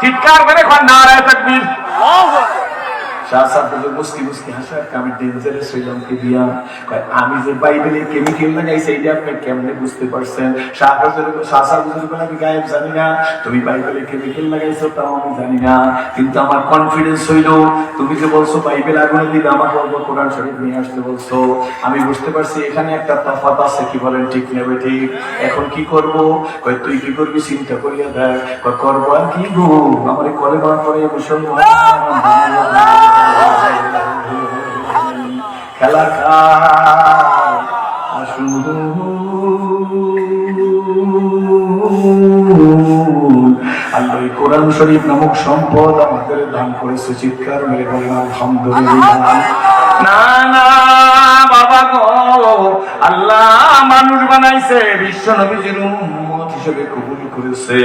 চিৎকার করে এখন নারায় তাকবীর। আল্লাহু ডেঞ্জারাস হইলাম কি দিয়া কয়, আমি যে বাইবেলে কেমিক্যাল লাগাইছি এইটা আপনি কেমনে বুঝতে পারছেন? আমি গায়েব জানি না। তুমি বাইবেলে কেমিক্যাল লাগাইছো তাও আমি জানি না। কিন্তু আমার কনফিডেন্স হইল তুমি যে বলছো বাইবেল আগুনে দিবে আমাকে অল্প কোরআন শরীফ নিয়ে আসতে বলছো। আমি বুঝতে পারছি এখানে একটা তফাৎ আছে কি বলেন ঠিক নেবে ঠিক? এখন কি করব? কয় তুই কি করবি চিন্তা করিয়া দেখ। করব আর কি গো? আমার কলে বার করে মুসলমান আল্লাহ কোরআন শরীফ নামক সম্পদ আমাদের দান করেছে চিৎকার মেরে বলেন আলহামদুলিল্লাহ। না না বাবা গো আল্লাহ মানুষ বানাইছে বিশ্ব নবীজির হিসেবে কবুল করেছে।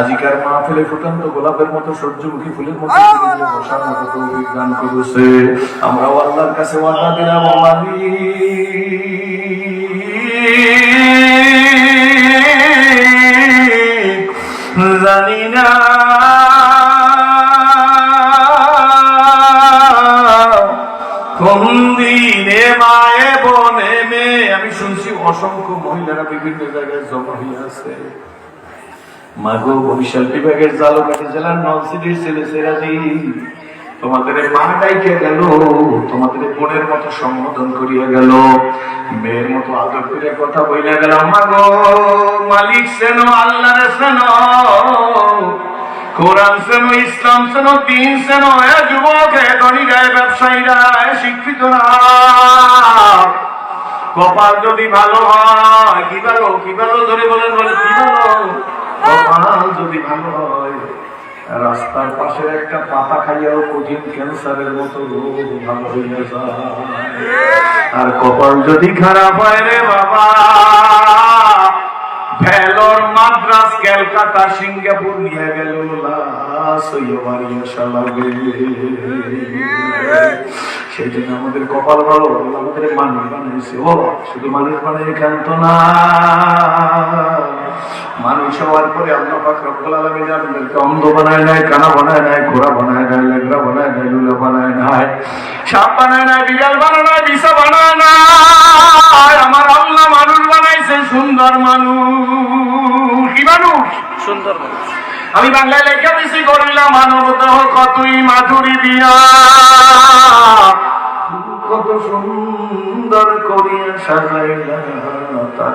আজিকার মাহফিলে ফুটন্ত গোলাপের মতো সূর্যমুখী ফুলের মতো বসার মতো তৌফিক দান করেছে। আমরাও আল্লাহর কাছে ওয়াদা দিলাম মালিক জানি না। মায়ে বনে মেয়ে আমি শুনছি অসংখ্য মহিলারা বিভিন্ন জায়গায় জমা হয়ে আছে মাগো বরিশাল বিভাগের জালকাটি জেলার নলসিটির ছেলে সেরাজি। তোমাদের মা ডাইকে গেল, তোমাদের বোনের মতো সম্বোধন করিয়া গেল। মেয়ের মতো আদর করে কথা বইলা গেল, মাগো মালিক সেন আল্লাহ সেন, কোরআন সেন, ইসলাম সেন, দিন সেন যুবক এ ধনীরা এ ব্যবসায়ীরা এ শিক্ষিতরা কপাল যদি ভালো হয়, কি ভালো কি ভালো ধরে বলেন বলে, কি ভালো? যদি ভালো হয়, রাস্তার পাশে একটা পাতা খাইয়াও কঠিন ক্যান্সারের মতো রোগ ভালো হয়ে যায়। আর কপাল যদি খারাপ হয় রে বাবা, ভেলোর মাদ্রাস ক্যালকাটা, সিঙ্গাপুর নিয়ে গেল লাশ হইয়া বাড়ি আসা লাগে সেই জন্য আমাদের কপাল ভালো আমাদের মানুষ বানাইছে। ও শুধু মানুষ বানাই ক্ষান্ত না। মানুষ হওয়ার পরে আল্লাহ পাক রব্বুল আলামিন আমাদেরকে অন্ধ বানায় নাই কানা বানায় নাই ঘোড়া বানায় নাই লেগড়া বানায় নাই লুলা বানায় নাই সাপ বানায় নাই বিড়াল বানায় নাই বিছা বানায় নাই। আমার আল্লাহ মানুষ বানাইছে সুন্দর মানুষ। কি মানুষ? সুন্দর মানুষ। আমি বাংলায় লেখা দিছি করিলা মানব দেহ কতই মাধুরী দিয়া। সুন্দর করিয়া সাজাইলা তার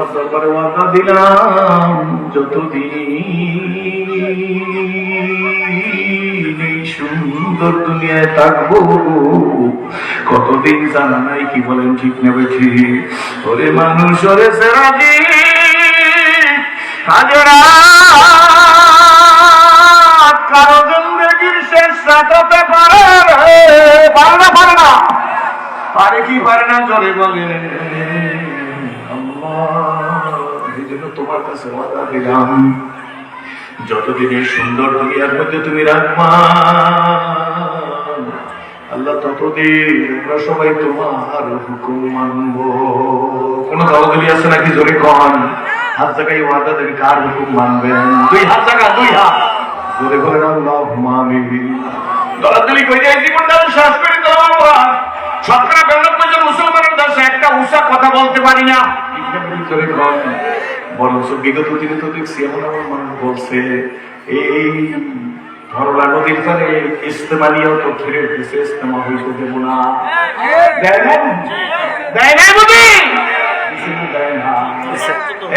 ওয়াদা দিলাম যতদিন এই সুন্দর দুনিয়ায় থাকব কতদিন জানা নাই কি বলেন ঠিক নেবে ঠিক? ওরে মানুষ ওরে সেরাজি পারে? না কি পারে না, জোরে বলে। এই তোমার কাছে ওয়াদা দিলাম। যতদিনের সুন্দর দুনিয়ার মধ্যে তুমি রাখবা, আল্লাহ ততদিন আমরা সবাই তোমার হুকুম মানব। কোন দলদলি আছে নাকি? জোরে কন। হাত জায়গায় ওয়াদা দেবে কার হুকুম মানবেন? দুই হাত জায়গা দুই হাত। জোরে বলেন আল্লাহ মামি দলাদলি কই যায়? জীবনটা শ্বাস করে দিলাম আমরা বিরানব্বই জন মুসলমানের দেশে একটা উষা কথা বলতে পারি না। জোরে কন বরঞ্চ বিগত দিনে তো দেখছি এমন এমন মানুষ বলছে এই ধরলা নদীর ধারে ইস্তেমালিয়াও তো ফিরে দিছে ইস্তেমা হইতে দেব না। দেয় না দেয় না বুঝি দেয় না?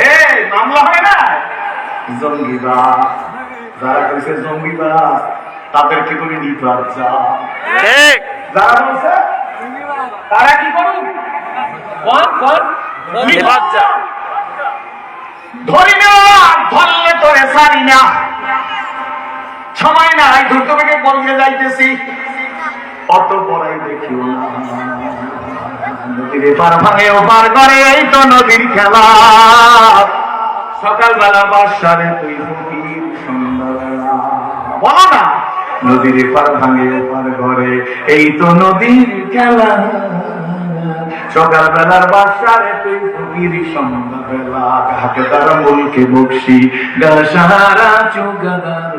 এই মামলা হয় না? জঙ্গিবা যারা কইছে জঙ্গিবা তাদেরকে করে যা। যারা বলছে তারা কি করুক? কোন কোন সময় নাই থেকে বলতে যাইতেছি। অত পড়াই দেখিও নদীর পার ভাঙে করে, এই তো নদীর খেলা। সকালবেলা বাসারে তুই বলো না। নদীর পার ভাঙে ওপার ঘরে এই তো নদীর খেলা। সকালবেলার বাসারে তুই ফকির সন্ধ্যাবেলা হাতে তারা বলকে বকশি সাহারা চুগাদার।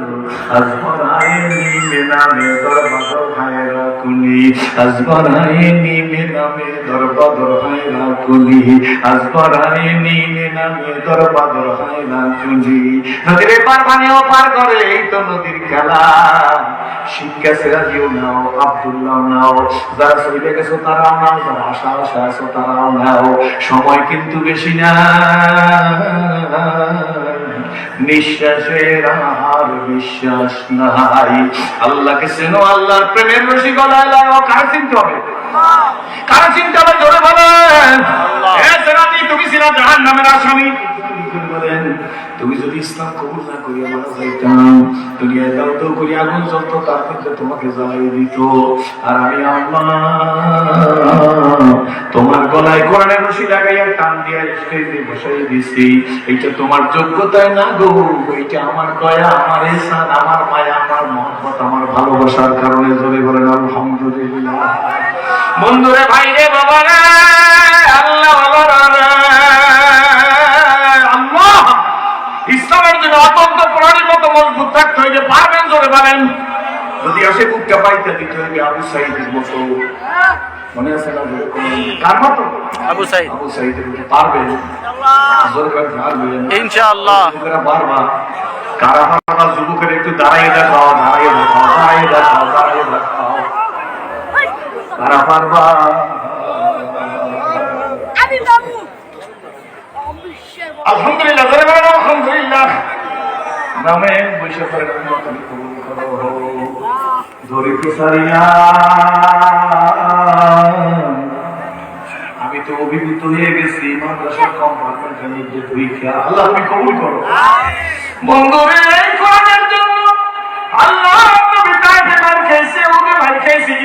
আজ ভরায় নিমে নামে দরবাদর হায়রা কুলি আজ ভরায় নিমে নামে দরবাদর হায়রা কুলি আজ ভরায় নিমে নামে দরবাদর হায়রা কুলি নদীর পার ভাঙে ও পার করে এই তো নদীর খেলা। শিক্ষা সিরাজিও নাও, আব্দুল্লাহ নাও। যারা চলে গেছো তারাও নাও, যারা আশা আশা নাও সময় কিন্তু বেশি না নিঃশ্বাসের আর বিশ্বাস নাই। আল্লাহকে চেনো, আল্লাহর প্রেমের রসিকতা কার চিনতে হবে? কার চিনতে হবে জোরে বলেন? তুমি ছিলা জাহান নামের আসামি। তুমি যদি ইসলাম কবুল না করিয়া মারা যাইতাম দুনিয়ায় দাও তো করি আগুন জ্বলতো তার মধ্যে তোমাকে জ্বালাই দিত। আর আমি আল্লাহ তোমার গলায় কোরআনের রশি লাগাইয়া টান দিয়া স্টেজে বসাই দিছি। এইটা তোমার যোগ্যতায় না গো এইটা আমার দয়া আমার এসান আমার মায়া আমার মহব্বত আমার ভালোবাসার কারণে জোরে বলেন আলহামদুলিল্লাহ। বন্ধুরে ভাই রে বাবা রে আল্লাহ আল্লাহ। ইসলামের জন্য অত্যন্ত প্রাণীর মতো মজবুত থাকতে হইলে পারবেন জোরে পারেন যদি আসে বুকটা পাইতে দিতে হইবে আবু সাইদের মতো। মনে আছে না। কার মতো? আবু সাইদ। আবু সাইদের মতো পারবেন ইনশাআল্লাহ। পারবা। কারা যুবকের একটু দাঁড়াইয়ে দেখাও দাঁড়াইয়ে দেখাও দাঁড়াইয়ে দেখাও দাঁড়াইয়ে দেখাও। কারা পারবা। আমি বাবু। আলহামদুলিল্লাহ জোরে বলেন আলহামদুলিল্লাহ। নামে বৈশাখ করে তুমি কবুল করো। ধরিতে সারিয়া আমি তো অভিভূত হয়ে গেছি মাদ্রাসার কম্পার্টমেন্টের মধ্যে ঢুইকা আল্লাহ তুমি কবুল করো। এই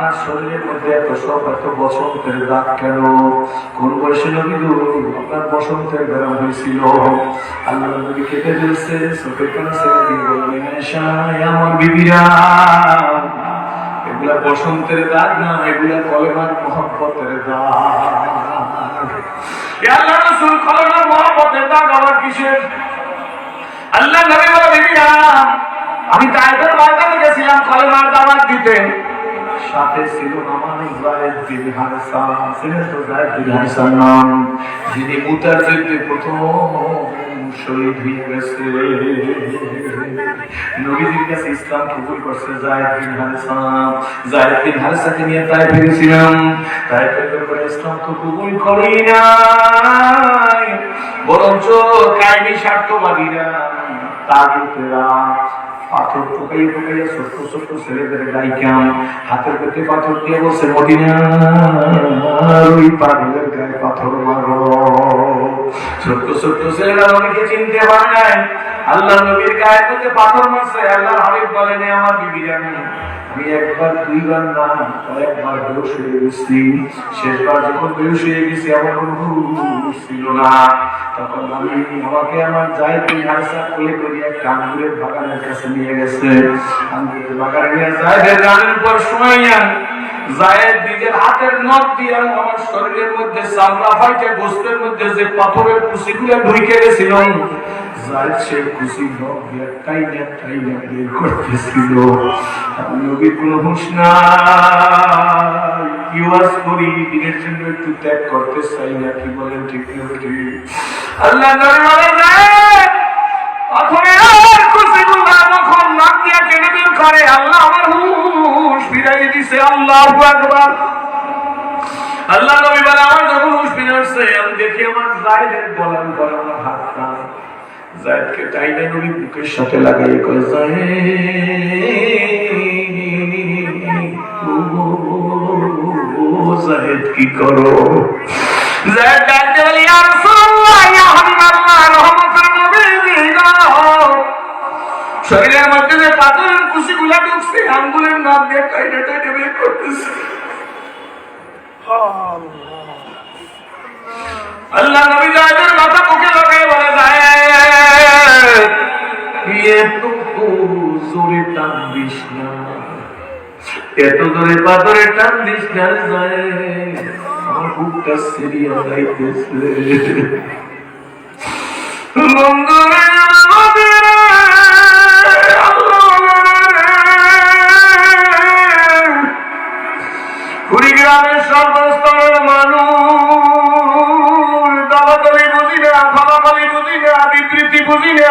আপনার শরীরের মধ্যে এত সব এত বসন্তের দাগ কেন? কোন বয়সে নবী আপনার বসন্তের বেরাম হয়েছিল। আল্লাহ নবী কেটে দিয়েছে চোখের কেন আমার বিবিরা, এগুলা বসন্তের দাগ না, এগুলা কলেমার মহব্বতের দাগ। আল্লাহ রাসূল, কলেমার মহব্বতের দাগ কিসের? আল্লাহ নবী বলে বিবিরা, আমি গেছিলাম কলেমার দাওয়াত দিতে। সাথে ছিল আমার জায়েদ বিন হারসা ছিলেন তো জায়েদ বিন হারসার নাম। যিনি মুতার যুদ্ধে প্রথম শহীদ হয়ে গেছে। নবীজির কাছে ইসলাম কবুল করছে জায়েদ বিন হারসা। জায়েদ বিন হারসাকে নিয়ে তাইফে গেছিলাম তাইফের ব্যাপারে ইসলাম তো কবুল করি নাই। বরঞ্চ কায়েমি স্বার্থবাদীরা তাগুতেরা পাথর টুকাইয়ে টুকাইয়ে ছোট্ট ছোট্ট ছেলেদের গাইকাম হাতের পেটে পাথর দিয়ে বসে মদিনার ওই পাগলের গায়ে পাথর মারো। ছোট্ট ছোট্ট ছেলেরা অনেকে চিনতে পারে। নাই আল্লাহ নবীর গায়ে পেটে পাথর মারছে। আল্লাহ হাবিব বলেন আমার বিবি জানি আমি একবার, দুইবার না, কয়েকবার হয়ে গেছি। শেষবার যখন বেউস হয়ে গেছি আমার ছিল না। তখন আমি আমাকে আমার বিন হারিসা কোলে করে বাগানের কাছে নিয়ে গেছে। বাগানে নিয়ে রানের পর শুনাইয়া জায়েদ নিজের হাতের নখ দিয়ে আমার শরীরের মধ্যে চামড়া ফাইটে গোস্তের মধ্যে যে পাথরের কুচিগুলো ঢুকে গেছিল বাড়ছে খুশি লোক একটাই একটাই বের করতেছিল। নবীর কোনো হুঁশ না করি? দিনের জন্য একটু ত্যাগ করতে চাই না, কি বলেন ঠিক না আল্লাহ নবী বলেন আমার হুঁশ ফিরাই দিছে, আল্লাহ একবার আল্লাহ নবী বলে আমি দেখি আমার জাহেদের বলার পরে হাতটা জাহেদকে টাইনে নবী বুকের সাথে লাগাই কয় জাহেদ কি করো? জাহেদ ডাকতে বলি রাসূলুল্লাহ ইয়া হাবিবাল্লাহ রহমতের শরীরের মধ্যে যে পাথরের কুশি গুলা ঢুকছে আঙ্গুলের নাম দিয়ে টাইনে টাইনে বের করতেছে। আল্লাহ নবী জাহেদের মাথা টান দিস না। এত জোরে পাথরে টান দিস না জাহেদ আমার বুকটা সিরিয়া যাইতেছে। না, ফালাফালি বুঝি না, বিবৃতি বুঝি না।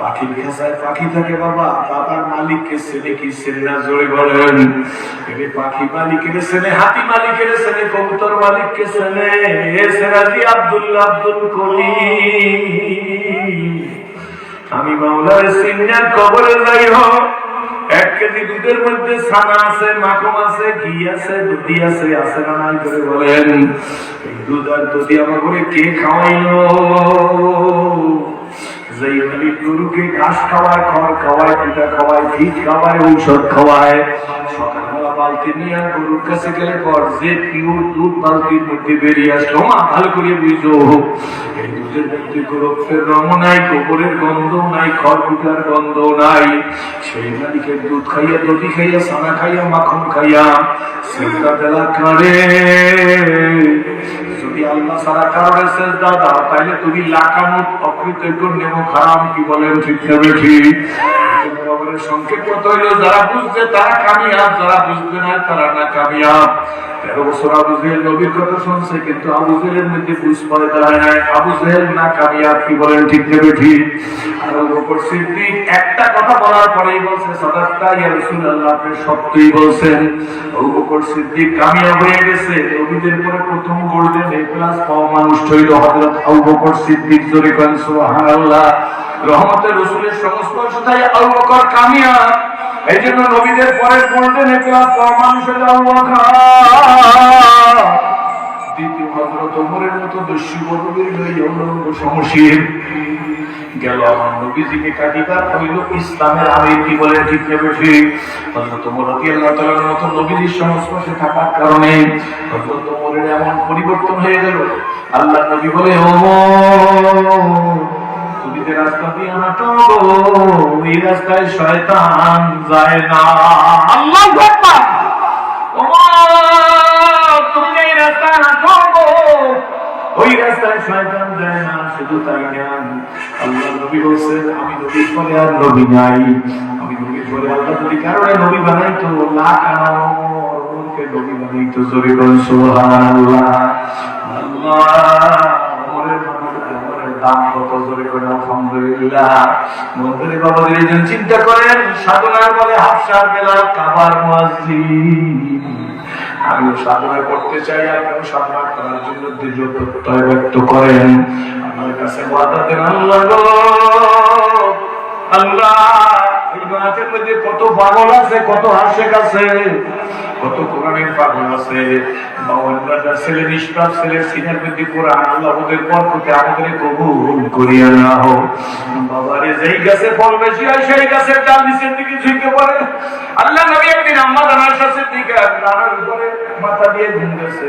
পাখির খেসায় পাখি থাকে বাবা। বাবার মালিককে সেনে কি সেনে জোরে বলেন। এবে পাখি মালিকের সেনে হাতি মালিকের সেনে কবুতর মালিককে সেনে এ সেরাজি আব্দুল্লাহ আব্দুল কলি আমি মাওলার সিনিয়র কবরে যাই হোক এক কেজি দুধের মধ্যে ছানা আছে, মাখন আছে, ঘি আছে, দুধি আছে আছে না নাই করে বলেন। দুধ আর দুধি আমার করে কে খাওয়াইলো? গরুকে ঘাস খাওয়ায়, খড় খাওয়ায়, পিঠা খাওয়ায় ভিট খাওয়ায়, ঔষধ খাওয়ায়, সকালবেলা বালতি নিয়ে গরুর কাছে গেলে পর যে পিওর দুধ বালতির মধ্যে বেরিয়ে আসলো, মা, ভালো করে বুঝো। এই নাই, গোবরের গন্ধ নাই, খড় পিঠার গন্ধ নাই। সেই মালিকের দুধ খাইয়া, দধি খাইয়া সানা খাইয়া, মাখন খাইয়া সেটা বেলা করে। যদি আল্লাহ সারা কারণে শেষ দাও তাহলে তুমি লাখানো অকৃতজ্ঞ, নেমো খারাপ কি বলেন ঠিক বাবারের সংক্ষেপ কত হইল যারা বুঝছে তারা কামিয়াব, যারা বুঝবে না তারা না কামিয়াব। তেরো বছর আবু জেহেল নবীর কথা শুনছে, কিন্তু আবু জেহেলের মধ্যে বুঝ পড়ে দাঁড়ায় নাই। আবু জেহেল না কামিয়াব কি বলেন ঠিক নেবে ঠিক? আর উপর সিদ্দিক একটা কথা বলার পরেই বলছে সদাক্তা ইয়া রাসূলুল্লাহ আপনি সত্যই বলছেন। আবু সিদ্দিক কামিয়াব হয়ে গেছে। নবীদের পরে প্রথম গোল্ডেন এ প্লাস পাওয়া মানুষ হইল হযরত আবু সিদ্দিক। জোরে করেন সুবহানাল্লাহ। রহমতের রসুলের সংস্পর্শ তাই বকর কামিয়াব এই জন্য নবীদের পরের গোল্ডেন এ প্লাস পাওয়া মানুষ হইল আবু বকর। দ্বিতীয় হজরত ওমরের মতো দস্যু বদলের লইয়া উলঙ্গ সমশীর গেল আমার নবীজিকে কাটিবার বলে ঠিক মতো সংস্পর্শে থাকার এমন পরিবর্তন হয়ে গেল। আল্লাহ নবী বলে যে রাস্তা দিয়ে হাঁটো এই রাস্তায় শয়তান যায় না। আল্লাহু তুমি যে এই রাস্তায় হাঁটো ওই রাস্তায় শয়তান যায় না শুধু তাই না আল্লাহ নবী বলছেন আমি নবীর পরে আর নবী নাই। আমি নবীর পরে আল্লাহ যদি কারণে নবী বানাইতো নবী জোরে সুবহানাল্লাহ। আল্লাহ চিন্তা করেন সাধনার হাফসার কাবার সাধনা করতে চাই আমি সাধনা করার জন্য দৃঢ় প্রত্যয় ব্যক্ত করেন। আমার কাছে আল্লাহ আল্লাহ। এই মধ্যে কত পাগল আছে, কত হাসেক আছে, কত কোরআনের পাগল আছে। বা ছেলে, নিষ্পাপ ছেলে আল্লাহ করিয়া হোক বাবারে যেই গাছে ফল বেশি হয়, সেই গাছের ডাল নিচের আল্লাহ নবী একদিন আম্মা রানার উপরে মাথা দিয়ে ঘুম গেছে।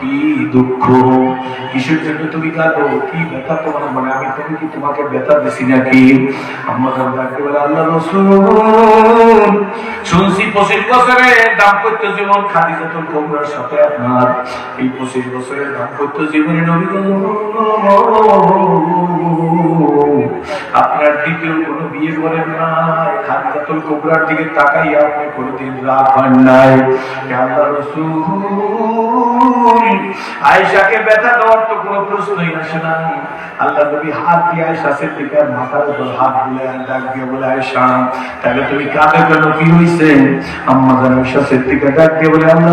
কি দুঃখ? কিসের জন্য তুমি কাঁদো? কি ব্যথা তোমার? মনে আমি তুমি কি তোমাকে ব্যথা দিছি নাকি? ডাকতে আল্লাহ রসুল শুনছি পঁচিশ বছরের দাম্পত্য জীবন সাথে আপনার। এই পঁচিশ দাম্পত্য জীবনে আপনার দ্বিতীয় কোনো বিয়ে করেন নাই। খাদিজাতুল কোমরার দিকে তাকাই আপনি কোনোদিন রাগ হন নাই। আল্লাহ রসুল। ব্যথা দেওয়ার তো কোনো প্রশ্নই আসে না। আল্লাহ হাত দিয়ে মাথার উপর হাত বুলে ডাক দিয়ে বলে তাহলে তুমি কাঁদে কি আম্মা ডাক দিয়ে বলে, আল্লাহ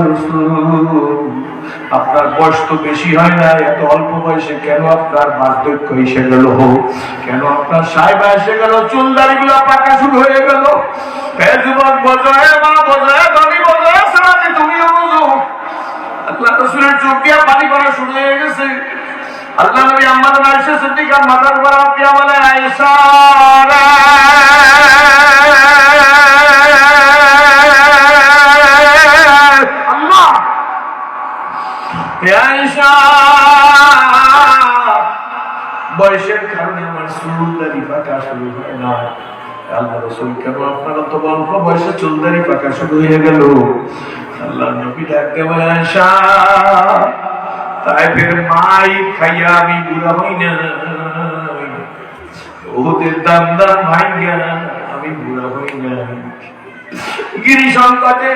আপনার বয়স তো বেশি হয় না, এত অল্প বয়সে কেন আপনার বার্ধক্য এসে গেল? কেন আপনার সাহেবা এসে গেল? চুল দাড়িগুলো পাকা শুরু হয়ে গেল। বোঝায় মা ধনী বোঝায় সারাতে তুমিও বোঝো আল্লাহ রসুলের চোখ পানি পড়া শুরু হয়ে গেছে। আয়েশা বয়সের কারণে আমার চুলদারি পাকা শুরু হয় না। আল্লাহ রসুল, কেন আপনারা তো অল্প বয়সে চুলদারি পাকা শুরু হয়ে গেল। ডাকতে বলে আয়েশা তাই ফের মাই খাইয়া আমি বুড়া হই না। ওদের দাম দাম ভাইয়া আমি বুড়া হই না। গিরি সংকটে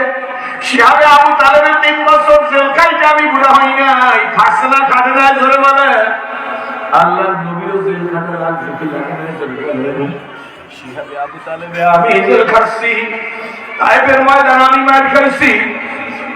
শিহাবে আবু তালেবের তিন বছর জেল খাইতে আমি বুড়া হই নাই খাটছে না খাটে ধরে বলে, আল্লাহ নবীরও জেল খাটে লাগছে কি লাগে আমি জেল খাটছি তাইবের ময়দান আমি মার খাইছি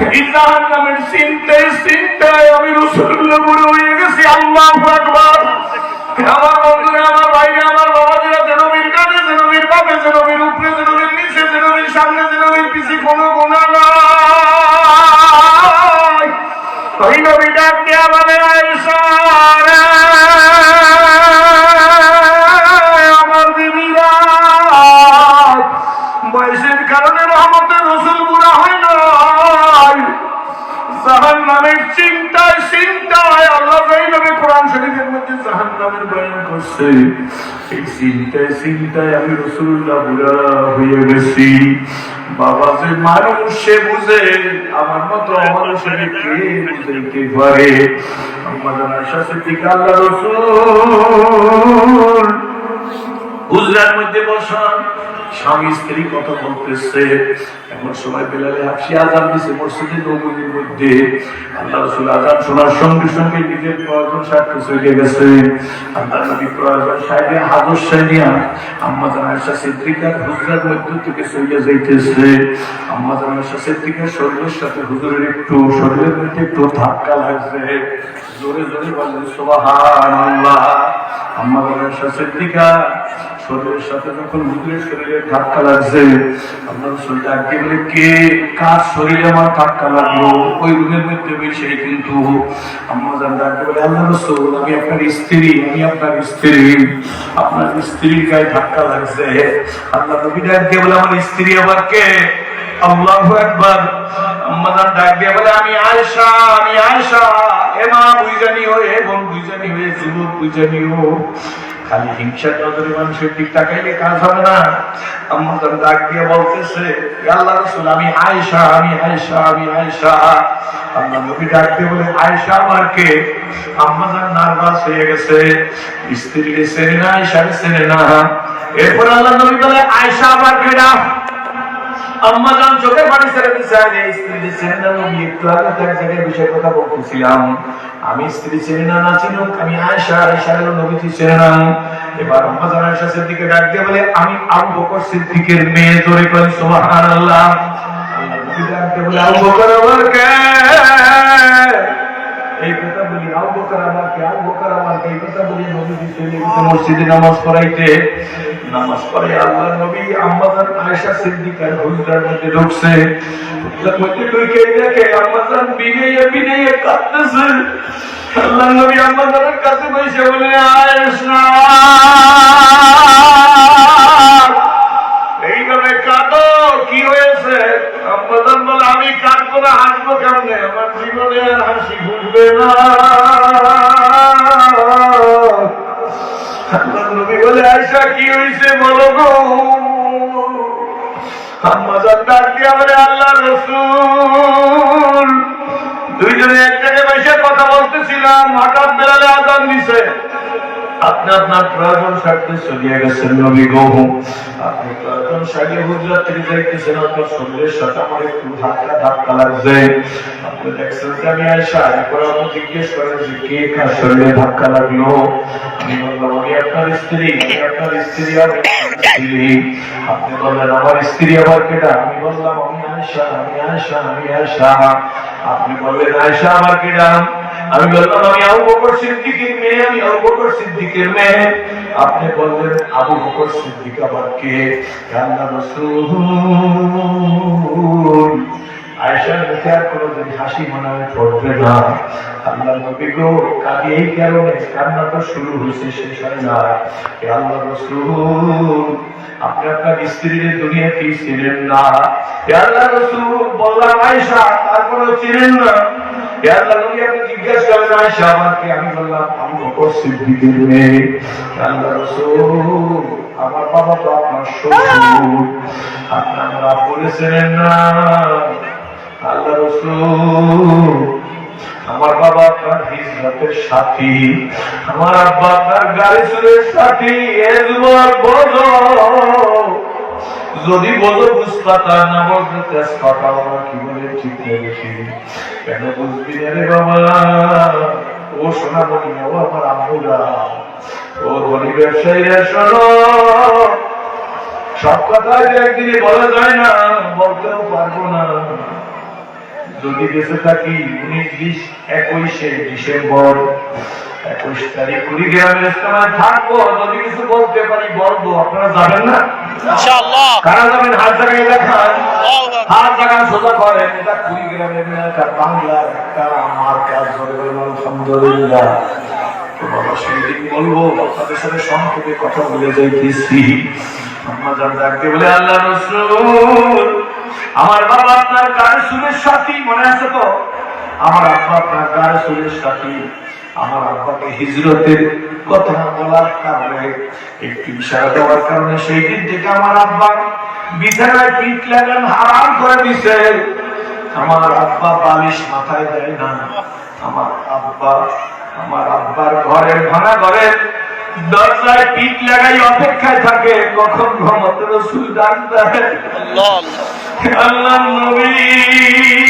জাহান্নামের চিন্তায় চিন্তায় আমি রসুল্লাহ বুড়ো হয়ে গেছি, আল্লাহ আকবার। আমার বন্ধুরা আমার ভাইরা আমার বাবাজিরা, জেনবীর কানে জেনবীর বাপে জেনবীর উপরে, জেনবীর নিচে, জেনবীর সামনে, জেনবীর পিছিয়ে কোনো গুণা নাই। শরীফের মধ্যে জাহান নামের বয়ান করছে। এই চিন্তায় চিন্তায় আমি রসুল্লাহ বুড়া হয়ে গেছি। বাবা যে মানুষ, সে বুঝে। আমার মতো মানুষের কে বুঝাইতে পারে আমার শাসে ঠিক আল্লাহ রসুল। হুজরার মধ্যে বসান স্বামী স্ত্রী কথা বলতেছে, এমন সময় বেলালে হাসি আজান দিছে, মসজিদে নবীর মধ্যে। আল্লাহ রসুল আজান শোনার সঙ্গে সঙ্গে নিজের প্রয়োজন স্বার্থ চলে গেছে। আল্লাহ নবী প্রয়োজন সাইডে হাজর সাইডিয়া আম্মা জান আয়েশা সিদ্দিকার হুজরার মধ্য থেকে চলে যাইতেছে। আম্মা জান আয়েশা সিদ্দিকার শরীরের সাথে হুজুরের একটু, শরীরের মধ্যে একটু ধাক্কা লাগছে। জোরে জোরে বললেন সুবহানাল্লাহ। আম্মা আয়েশা সিদ্দিকা, শরীরের সাথে যখন হুজুরের শরীরে ধাক্কা লাগছে আমরা রসুল ডাকতে বলে কে, কার শরীরে আমার ধাক্কা লাগল? ওই রুমের মধ্যে বসে কিন্তু আম্মা জান ডাকতে বলে, আল্লাহ রসুল, আমি আপনার স্ত্রী, আমি আপনার স্ত্রী, আপনার স্ত্রীর গায়ে ধাক্কা লাগছে। আল্লাহ নবী ডাকতে বলে, আমার স্ত্রী আবার কে? আল্লাহু আকবার। আম্মা জান ডাক বলে, আমি আয়েশা আমি আয়েশা। এ মা বুঝানিও এ বোন বুঝানিও এ যুবক বুঝানিও খালি হিংসার নজরে মানুষের কাজ হবে না। আম্মাজান ডাক দিয়ে বলতেছে আল্লাহ রাসূল, আমি আয়েশা আমি আয়েশা, আমি আল্লাহ নবী ডাক দিয়ে বলে, আয়েশা আমার কে? আম্মাজান নার্ভাস হয়ে গেছে। স্ত্রী চেনে না আয়েশা চেনে না। এরপর আল্লাহ নবী বলে, আয়েশা আমার কেডা আম্মা জান চোখে পানি ছেড়ে আরে স্ত্রী ছেড়ে না, আমি একটু আগে জায়গায় বিষয়ে কথা বলতেছিলাম। আমি স্ত্রী ছেড়ে না না আমি আয়সা আয়সা হলো নবীজি ছেড়ে এবার আম্মা জান আয়সা সিদ্দিকে ডাক দিয়ে বলে, আমি আবু বকর সিদ্দিকের মেয়ে জোরে কই সুবহানাল্লাহ। আবু কে? এই কথা বলি, আবু বকর আমাকে আবু বকর আমাকে এই কথা বলি, নবীজি চলে মসজিদে নামাজ পড়াইতে। নামাজ পড়ে। আল্লাহ নবী আম্মাজান আয়েশা সিদ্দিকার হুজরার মধ্যে ঢুকছে। মধ্যে ঢুকে দেখে আম্মাজান বিনাইয়ে বিনাইয়ে কাঁদতেছে। আল্লাহ নবী আম্মাজানের কাছে বসে বলে, আয়েশা এইভাবে কি হয়েছে? আম্মাজান বলে, আমি কাঁদবো না, হাসবো কেমনে? আমার জীবনে আর হাসি ঘুরবে না। আয়সা কি হয়েছে বলো গো? আম্মাজান ডাক দিয়ে বলে আল্লাহ রসুল? দুইজনে এক জায়গায় বসে কথা বলতেছিলাম, হঠাৎ বেড়ালে আদান দিছে। আপনি আপনার প্রয়োজন স্বার্থে চলিয়ে গেছেন নবী গো আপনি প্রয়োজন সারিয়ে হুজরাত থেকে যাইতেছেন, আপনার শরীরের সাথে আমার একটু ধাক্কা ধাক্কা লাগছে। আপনি দেখছেন যে আমি আয়সা এরপর আপনি জিজ্ঞেস করেন যে কে কার শরীরে ধাক্কা লাগল? আমি বললাম, আমি আপনার স্ত্রী আপনার স্ত্রী আর আপনি বললেন, আমার স্ত্রী আবার কেটা আমি বললাম, আমি আয়সা আমি আয়সা আমি আয়সা আপনি বললেন আয়সা আমার কেটা আমি বললাম, আমি আবু বকর সিদ্দিকের মেয়ে, আমি আবু বকর সিদ্দিকের মেয়ে। আপনি বললেন, আবু বকর সিদ্দিক আবার কে? আল্লাহ রাসূল। আয়েশার মুখে আর হাসি মনে হয় পড়বে না। আল্লাহ নবী গো এই কারণে কান্না তো শুরু হয়েছে, শেষ হয় না। আল্লাহ রসুল আপনি আপনার স্ত্রীর দুনিয়াতেই ছিলেন না। আল্লাহ বললাম আয়েশা, তারপরেও ছিলেন না। আল্লাহ নবী আপনি জিজ্ঞাসা করেন আমাকে? আমি বললাম, আমি আল্লাহ আমার বাবা তো আপনার শ্বশুর। আপনি আব্বুরে না। আল্লাহ রসুল আমার বাবা আপনার হিজরতের সাথী, আমার আব্বা আপনার গাড়ি চুরের সাথী এজবার বোঝো। যদি বোঝো বুঝপাতা না বলতে তেজ পাতা আমার কি বলে ঠিক লেগেছি কেন বুঝবি রে বাবা? ও সোনা বলি ও আমার আম্মুরা। ও ধনী ব্যবসায়ীরা শোনো। সব কথা একদিনে বলা যায় না, বলতেও পারব না। যদি বেঁচে থাকি উনিশ বিশ একুশে ডিসেম্বর একুশ তারিখ কুড়িগ্রামের ইস্তেমায় থাকব যদি কিছু বলতে পারি বলব। আপনারা যাবেন না? কারা যাবেন? হাত জায়গায় দেখান। হাত জায়গা সোজা করেন। এটা কুড়িগ্রামের এলাকা বাংলার একটা আমার কাজ ধরে আলহামদুলিল্লাহ। বলব আপনাদের সাথে সংক্ষেপে কথা বলে যাইতেছি। জান ডাকতে বলে আল্লাহ রসুল আমার বাবা আপনার গায়ে সুরের সাথী, মনে আছে তো? আমার আব্বা আপনার গায়ে সুরের সাথী। আমার আব্বাকে হিজরতের কথা বলার কারণে, একটু ইশারা দেওয়ার কারণে সেই দিন থেকে আমার আব্বা বিছানায় পিঠ লাগান, হারাম করে দিছে। আমার আব্বা বালিশ মাথায় দেয় না। আমার আব্বা, আমার আব্বার ঘরের ভাঙা ঘরের দরজায় পিঠ লাগাই অপেক্ষায় থাকে। কখন ঘুমতে রসুল ডাক দেয় আল্লাহ নবী।